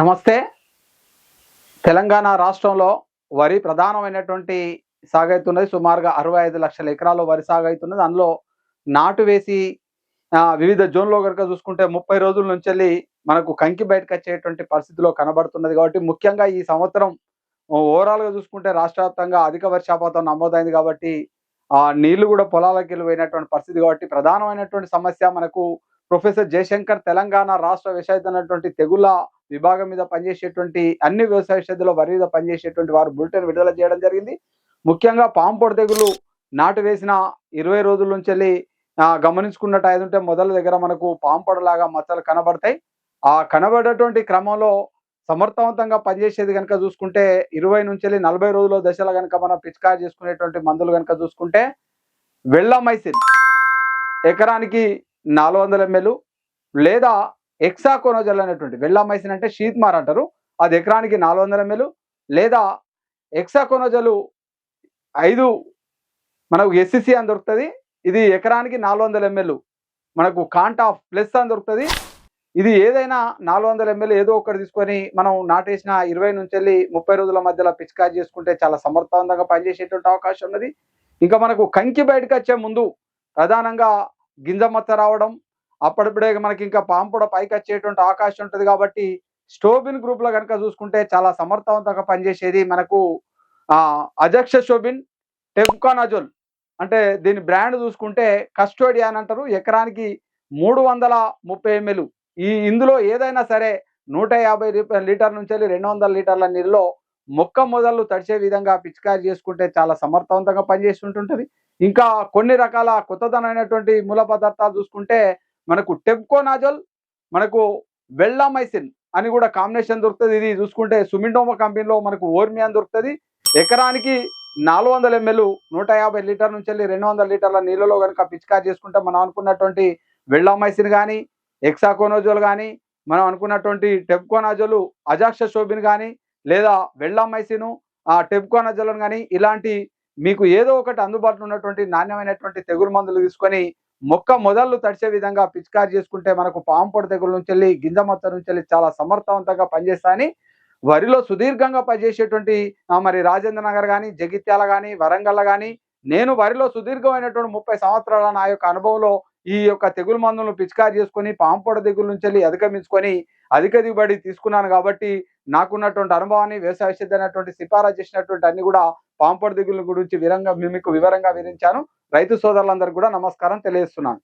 నమస్తే. తెలంగాణ రాష్ట్రంలో వరి ప్రధానమైనటువంటి సాగైతున్నది సుమారుగా అరవై ఐదు లక్షల ఎకరాల్లో వరి సాగైతున్నది. అందులో నాటు వేసి వివిధ జోన్లో కనుక చూసుకుంటే ముప్పై రోజుల నుంచి వెళ్ళి మనకు కంకి బయటకు వచ్చేటువంటి పరిస్థితిలో కనబడుతున్నది కాబట్టి ముఖ్యంగా ఈ సంవత్సరం ఓవరాల్గా చూసుకుంటే రాష్ట్ర వ్యాప్తంగా అధిక వర్షాపాతం నమోదైంది కాబట్టి ఆ నీళ్ళు కూడా పొలాలకు వెళ్ళిపోయినటువంటి పరిస్థితి కాబట్టి ప్రధానమైనటువంటి సమస్య మనకు ప్రొఫెసర్ జయశంకర్ తెలంగాణ రాష్ట్ర విషయమైనటువంటి తెగుళ్ళ విభాగం మీద పనిచేసేటువంటి అన్ని వ్యవసాయ శ్రద్ధలో వరి మీద పనిచేసేటువంటి వారు బులెటిన్ విడుదల చేయడం జరిగింది. ముఖ్యంగా పాంపొడ తెగులు నాటు వేసిన ఇరవై రోజుల నుంచి వెళ్ళి గమనించుకున్నట్టు ఏదంటే మొదల దగ్గర మనకు పాంపొడలాగా మచ్చలు కనబడతాయి. ఆ కనబడేటువంటి క్రమంలో సమర్థవంతంగా పనిచేసేది కనుక చూసుకుంటే ఇరవై నుంచి వెళ్ళి నలభై రోజుల దశలో కనుక మనం పిచికారి చేసుకునేటువంటి మందులు కనుక చూసుకుంటే వెళ్ళమైసిన్ ఎకరానికి నాలుగు వందల ఎంఎల్ లేదా ఎక్సాకోనోజల్ అనేటువంటి వెళ్ళమైసిన్ అంటే షీత్మార్ అంటారు. అది ఎకరానికి నాలుగు వందల ఎంఎల్ లేదా ఎక్సాకోనోజలు ఐదు మనకు ఎస్సిసి అని దొరుకుతుంది. ఇది ఎకరానికి నాలుగు వందల ఎంఎల్ మనకు కాంట్ ఆఫ్ ప్లస్ అని దొరుకుతుంది. ఇది ఏదైనా నాలుగు వందల ఎంఎల్ ఏదో ఒకటి తీసుకొని మనం నాటేసిన ఇరవై నుంచి వెళ్ళి ముప్పై రోజుల మధ్యలో పిచికారి చేసుకుంటే చాలా సమర్థవంతంగా పనిచేసేటువంటి అవకాశం ఉన్నది. ఇంకా మనకు కంకి బయటకు వచ్చే ముందు ప్రధానంగా గింజ మచ్చ రావడం అప్పుడప్పుడే మనకి ఇంకా పాంపుడ పైకి వచ్చేటువంటి అవకాశం ఉంటుంది కాబట్టి స్టోబిన్ గ్రూప్లో కనుక చూసుకుంటే చాలా సమర్థవంతంగా పనిచేసేది మనకు ఆ అజక్ష శోబిన్ అంటే దీని బ్రాండ్ చూసుకుంటే కస్టోడియా అని అంటారు. ఎకరానికి మూడు వందల ముప్పై ఎంఎల్. ఈ ఇందులో ఏదైనా సరే నూట యాభై లీటర్ నుంచి రెండు వందల లీటర్ల నీళ్ళలో మొక్క మొదలు తడిచే విధంగా పిచికారి చేసుకుంటే చాలా సమర్థవంతంగా పనిచేసి ఉంటుంటుంది. ఇంకా కొన్ని రకాల కొత్తదనమైనటువంటి మూల పదార్థాలు చూసుకుంటే మనకు టెప్కోనాజోల్ మనకు వెల్లామైసిన్ అని కూడా కాంబినేషన్ దొరుకుతుంది. ఇది చూసుకుంటే సుమిండోమా కంపెనీలో మనకు ఓర్మియాన్ దొరుకుతుంది. ఎకరానికి నాలుగు వందల ఎంఎల్ నూట యాభై లీటర్ నుంచి వెళ్ళి రెండు వందల లీటర్ల నీళ్ళలో కనుక పిచికారి చేసుకుంటే మనం అనుకున్నటువంటి వెల్లామైసిన్ కానీ ఎక్సాకోనోజోల్ కానీ మనం అనుకున్నటువంటి టెప్కోనాజోలు అజాక్ష షోబిన్ కానీ లేదా వెల్లామైసిను ఆ టెప్కోనాజోలను కానీ ఇలాంటి మీకు ఏదో ఒకటి అందుబాటులో ఉన్నటువంటి నాణ్యమైనటువంటి తెగులు మందులు తీసుకొని మొక్క మొదళ్ళు తడిచే విధంగా పిచికారి చేసుకుంటే మనకు పాంపొడి తెగుల నుంచి వెళ్ళి గింజ మొత్తం నుంచి వెళ్ళి చాలా సమర్థవంతంగా పనిచేస్తాయని వరిలో సుదీర్ఘంగా పనిచేసేటువంటి మరి రాజేంద్ర నగర్ కానీ జగిత్యాల కానీ వరంగల్ కానీ నేను వరిలో సుదీర్ఘమైనటువంటి ముప్పై సంవత్సరాల నా యొక్క అనుభవంలో ఈ యొక్క తెగులు మందులను పిచికారి చేసుకొని పాంపొడ తెగుల నుంచి వెళ్ళి అధిగమించుకొని అధిక దిగుబడి తీసుకున్నాను కాబట్టి నాకున్నటువంటి అనుభవాన్ని వ్యవసాయ సిద్ధమైనటువంటి సిఫారసు చేసినటువంటి అన్ని కూడా పాంపొడ దిగుల గురించి వివరంగా మీకు వివరంగా వివరించాను. రైతు సోదరులందరికీ కూడా నమస్కారం తెలియజేస్తున్నాను.